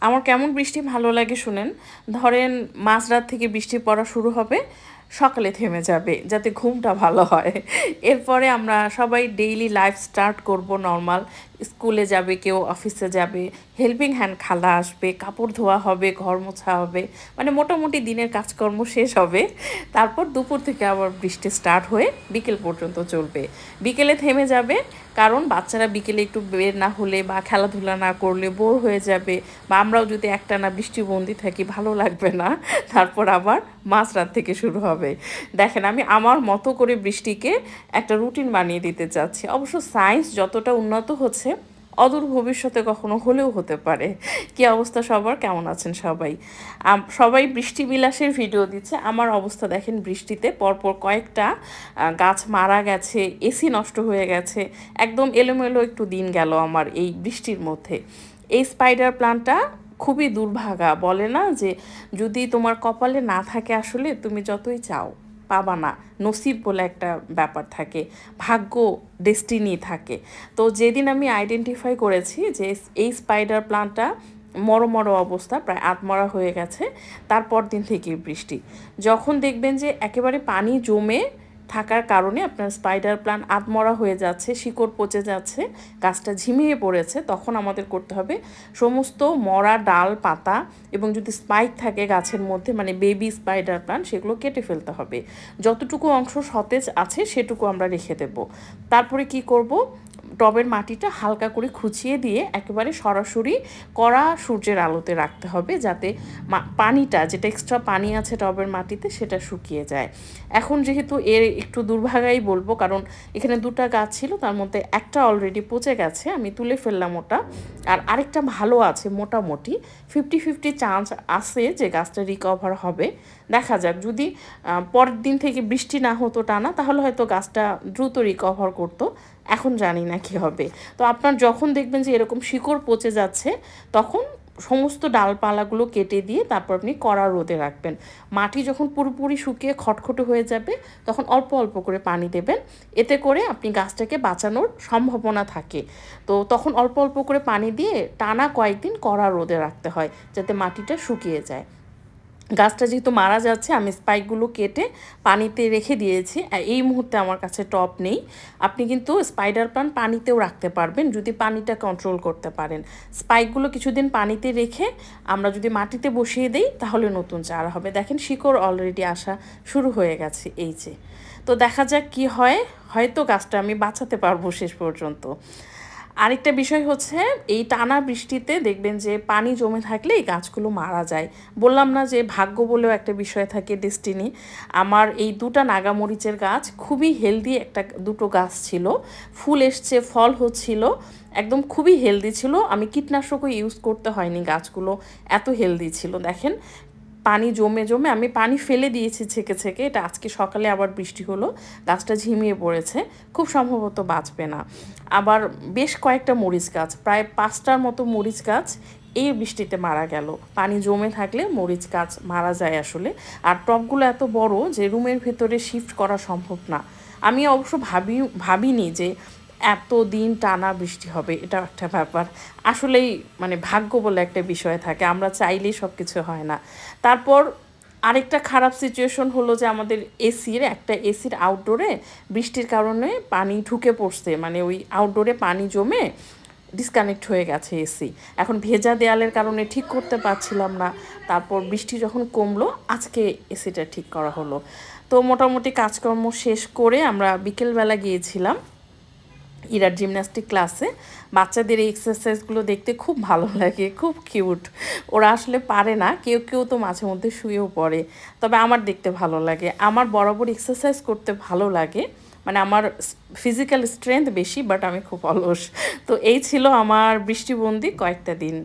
আমার কেমন বৃষ্টি ভালো লাগে শুনেন। ধরেন মাঝরাত থেকে বৃষ্টি পড়া শুরু হবে, সকালে থেমে যাবে, যাতে ঘুমটা ভালো হয়। এরপরে আমরা সবাই ডেইলি লাইফ স্টার্ট করব নর্মাল স্কুলে যাবে, কেউ অফিসে যাবে হেল্পিং হ্যান্ড খালা আসবে, কাপড় ধোয়া হবে, ঘর মোছা হবে মানে মোটামুটি দিনের কাজকর্ম শেষ হবে। তারপর দুপুর থেকে আবার বৃষ্টি স্টার্ট হয়ে বিকেল পর্যন্ত চলবে। বিকেলে থেমে যাবে কারণ বাচ্চারা বিকেলে একটু বের না হলে বা খেলাধুলা না করলে বোর হয়ে যাবে বা আমরাও যদি একটা না বৃষ্টিবন্দি থাকি, ভালো লাগবে না। তারপর আবার মাছ রাত থেকে শুরু হবে। দেখেন, আমি আমার মতো করে বৃষ্টিকে একটা রুটিন বানিয়ে দিতে চাচ্ছি। অবশ্য সায়েন্স যতটা উন্নত হচ্ছে অদূর ভবিষ্যতে কখনো হলেও হতে পারে। কি অবস্থা সবার? কেমন আছেন সবাই? সবাই বৃষ্টি বিলাসের ভিডিও দিচ্ছে। আমার অবস্থা দেখেন বৃষ্টিতে। পরপর কয়েকটা গাছ মারা গেছে এসি নষ্ট হয়ে গেছে। একদম এলোমেলো একটু দিন গেল আমার এই বৃষ্টির মধ্যে। এই স্পাইডার প্লান্টটা খুবই দুর্ভাগা। বলে না যে, যদি তোমার কপালে না থাকে আসলে, তুমি যতই চাও। পাবা না। নসিব বলে একটা ব্যাপার থাকে। ভাগ্য ডেস্টিনি থাকে। তো যেদিন আমি আইডেন্টিফাই করেছি যে এই স্পাইডার প্লান্টটা মরো মরো অবস্থা, প্রায় আতমরা হয়ে গেছে, তারপর দিন থেকে বৃষ্টি। যখন দেখবেন যে একেবারে পানি জমে থাকার কারণে আপনার স্পাইডার প্ল্যান আদমরা হয়ে যাচ্ছে, শিকড় পচে যাচ্ছে, গাছটা ঝিমিয়ে পড়েছে, তখন আমাদের করতে হবে সমস্ত মরা ডাল, পাতা এবং যদি স্পাইক থাকে গাছের মধ্যে মানে বেবি স্পাইডার প্ল্যান সেগুলো কেটে ফেলতে হবে। যতটুকু অংশ সতেজ আছে, সেটুকু আমরা রেখে দেব। তারপরে কি করব? টবের মাটিটা হালকা করে খুঁচিয়ে দিয়ে একেবারে সরাসরি কড়া সূর্যের আলোতে রাখতে হবে যাতে পানিটা, যেটা এক্সট্রা পানি আছে টবের মাটিতে, সেটা শুকিয়ে যায়। এখন যেহেতু এর একটু দুর্ভাগাই বলব, কারণ এখানে দুটো গাছ ছিল, তার মধ্যে একটা অলরেডি পচে গেছে, আমি তুলে ফেললাম ওটা। আর আরেকটা ভালো আছে, মোটামুটি ফিফটি ফিফটি চান্স আছে যে গাছটা রিকভার হবে। দেখা যাক, যদি পরের দিন থেকে বৃষ্টি না হতো টানা, তাহলে হয়তো গাছটা দ্রুত রিকভার করতো। এখন জানি না কি হবে? তো আপনার যখন দেখবেন যে এরকম শিকড় পচে যাচ্ছে, তখন সমস্ত ডালপালাগুলো কেটে দিয়ে তারপর আপনি কড়া রোদে রাখবেন। মাটি যখন পুরোপুরি শুকিয়ে খটখটে হয়ে যাবে, তখন অল্প অল্প করে পানি দেবেন। এতে করে আপনি গাছটাকে বাঁচানোর সম্ভাবনা থাকে। তো তখন অল্প অল্প করে পানি দিয়ে টানা কয়েকদিন কড়া রোদে রাখতে হয়, যাতে মাটিটা শুকিয়ে যায়। গাছটা যেহেতু মারা যাচ্ছে, আমি স্পাইকগুলো কেটে পানিতে রেখে দিয়েছি। এই মুহূর্তে আমার কাছে টপ নেই। আপনি কিন্তু স্পাইডার প্লান্ট পানিতেও রাখতে পারবেন, যদি পানিটা কন্ট্রোল করতে পারেন। স্পাইকগুলো কিছুদিন পানিতে রেখে আমরা যদি মাটিতে বসিয়ে দেই, তাহলে নতুন চারা হবে। দেখেন, শিকড় অলরেডি আসা শুরু হয়ে গেছে এই যে। তো দেখা যাক কি হয়। হয়তো গাছটা আমি বাঁচাতে পারব শেষ পর্যন্ত। আরেকটা বিষয় হচ্ছে, এই টানা বৃষ্টিতে দেখবেন যে পানি জমে থাকলে এই গাছগুলো মারা যায়। বললাম না যে ভাগ্য বলেও একটা বিষয় থাকে ডেস্টিনি। আমার এই দুটা নাগামরিচের গাছ খুবই হেলদি একটা দুটো গাছ ছিল। ফুল এসছে, ফল হচ্ছিল, একদম খুবই হেলদি ছিল। আমি কীটনাশকও ইউজ করতে হয়নি গাছগুলো, এত হেলদি ছিল। দেখেন পানি জমে জমে আমি পানি ফেলে দিয়েছি ছেঁকে ছেঁকে। এটা আজকে সকালে আবার বৃষ্টি হলো, গাছটা ঝিমিয়ে পড়েছে, খুব সম্ভবত বাঁচবে না। আবার বেশ কয়েকটা মরিচ গাছ, প্রায় পাঁচটার মতো মরিচ গাছ এই বৃষ্টিতে মারা গেল। পানি জমে থাকলে মরিচ গাছ মারা যায় আসলে। আর টবগুলো এত বড় যে রুমের ভেতরে শিফট করা সম্ভব না। আমি অবশ্য ভাবি, ভাবিনি যে এত দিন টানা বৃষ্টি হবে, এটা একটা ব্যাপার। আসলেই মানে ভাগ্য বলে একটা বিষয় থাকে, আমরা চাইলেই সব কিছু হয় না। তারপর আরেকটা খারাপ সিচুয়েশন হলো যে আমাদের এসির একটা এসির আউটডোরে বৃষ্টির কারণে পানি ঢুকে পড়ছে মানে ওই আউটডোরে পানি জমে ডিসকানেক্ট হয়ে গেছে এসি এখন ভেজা দেয়ালের কারণে ঠিক করতে পারছিলাম না, তারপর বৃষ্টি যখন কমলো, আজকে এসিটা ঠিক করা হলো। তো মোটামুটি কাজকর্ম শেষ করে আমরা বিকেলবেলা গিয়েছিলাম ইরার জিমন্যাস্টিক ক্লাসে। বাচ্চাদের এই এক্সারসাইজগুলো দেখতে খুব ভালো লাগে, খুব কিউট ওরা আসলে পারে না, কেউ কেউ তো মাঝে মধ্যে শুয়েও পড়ে। তবে আমার দেখতে ভালো লাগে। আমার বরাবর এক্সারসাইজ করতে ভালো লাগে। মানে আমার ফিজিক্যাল স্ট্রেংথ বেশি বাট আমি খুব অলস। তো এই ছিল আমার বৃষ্টিবন্দি কয়েকটা দিন।